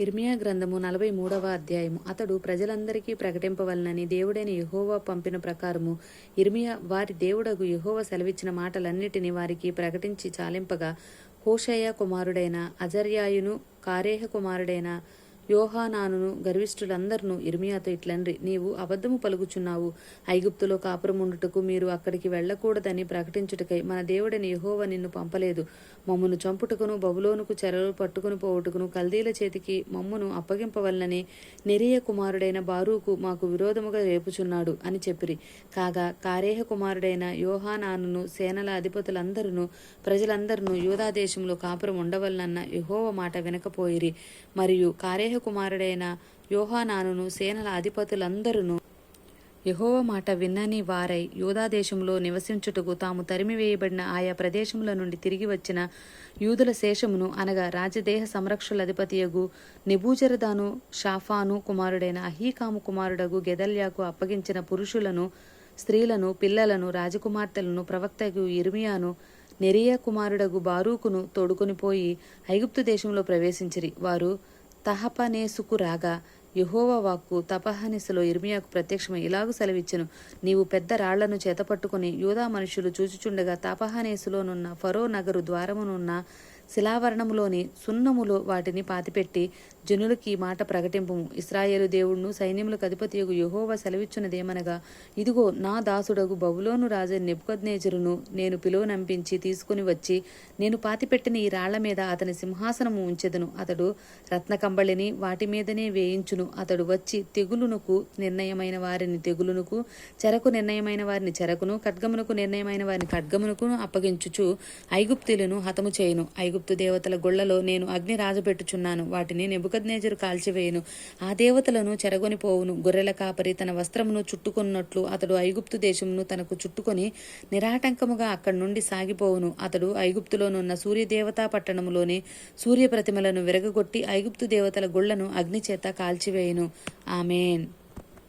ఇర్మియా గ్రంథము నలభై మూడవ అధ్యాయము. అతడు ప్రజలందరికీ ప్రకటింపవలనని దేవుడైన యహోవా పంపిన ప్రకారము ఇర్మియా వారి దేవుడగు యెహోవా సెలవిచ్చిన మాటలన్నిటిని వారికి ప్రకటించి చాలింపగా హోషయ్య కుమారుడైన అజర్యాయును కారేహ కుమారుడైన యోహానానును గర్విష్ఠులందరినూ ఇర్మియాతో ఇట్లండ్రి. నీవు అబద్ధము పలుకుచున్నావు. ఐగుప్తులో కాపురముండుటకు మీరు అక్కడికి వెళ్ళకూడదని ప్రకటించుటకై మన దేవుడని యహోవ నిన్ను పంపలేదు. మమ్మను చంపుటకును బబులోనుకు చెరలు పట్టుకుని పోవుటకును కల్దీల చేతికి మమ్మును అప్పగింపవలనని నెరియ కుమారుడైన బారూకు మాకు విరోధముగా రేపుచున్నాడు అని చెప్పిరి. కాగా కారేహ కుమారుడైన యోహానానును సేనల అధిపతులందరూ ప్రజలందరూ యూదా దేశంలో కాపురం ఉండవలనన్న యహోవ మాట వినకపోయిరి. మరియు కారేహ కుమారుడైన యోహానానును సేనల అధిపతులందరూ యెహోవ మాట విన్నని వారై యూదా దేశంలో నివసించుటకు తాము తరిమివేయబడిన ఆయా ప్రదేశముల నుండి తిరిగి వచ్చిన యూదుల శేషమును అనగా రాజదేహ సంరక్షులధిపతియగు నిబూజరదాను షాఫాను కుమారుడైన అహీకాము కుమారుడగు గెదల్యాకు అప్పగించిన పురుషులను స్త్రీలను పిల్లలను రాజకుమార్తెలను ప్రవక్తకు ఇర్మియాను నెరియా కుమారుడగు బారూకును తోడుకొనిపోయి ఐగుప్తు దేశంలో ప్రవేశించిరి. వారు తహపనేసుకు రాగా యహోవ వాక్కు తపహనిసలో ఇర్మియాకు ప్రత్యక్షమై ఇలాగు సెలవిచ్చెను. నీవు పెద్ద రాళ్ళను చేతపట్టుకుని యూదా మనుషులు చూచుచుండగా తపహనేసులోనున్న ఫరో నగరు ద్వారమునున్న శిలావరణములోని సున్నములో వాటిని పాతిపెట్టి జనులకి ఈ మాట ప్రకటింపు. ఇస్రాయేలు దేవుడును సైన్యములకు అధిపతియగు యహోవ సెలవిచ్చునదేమనగా ఇదిగో నా దాసుడగు బబులోను రాజు నెప్పుకొద్నేజరును నేను పిలువనంపించి తీసుకుని వచ్చి నేను పాతిపెట్టిన ఈ రాళ్ళ మీద అతని సింహాసనము ఉంచెదను. అతడు రత్నకంబళిని వాటి మీదనే వేయించును. అతడు వచ్చి తెగులునకు నిర్ణయమైన వారిని తెగులునకు చెరకు నిర్ణయమైన వారిని చెరకును ఖడ్గమునకు నిర్ణయమైన వారిని ఖడ్గమునకు అప్పగించుచు ఐగుప్తులను హతము చేయును. ఐగుప్తు దేవతల గుళ్ళలో నేను అగ్ని రాజపెట్టుచున్నాను వాటిని నెబుకద్నేజరు కాల్చివేయును. ఆ దేవతలను చెరగొని పోవును. గొర్రెల కాపరి తన వస్త్రమును చుట్టుకున్నట్లు అతడు ఐగుప్తు దేశమును తనకు చుట్టుకొని నిరాటంకముగా అక్కడి నుండి సాగిపోవును. అతడు ఐగుప్తులోనున్న సూర్యదేవతా పట్టణములోని సూర్యప్రతిమలను విరగగొట్టి ఐగుప్తు దేవతల గుళ్ళను అగ్నిచేత కాల్చివేయును. ఆమెన్.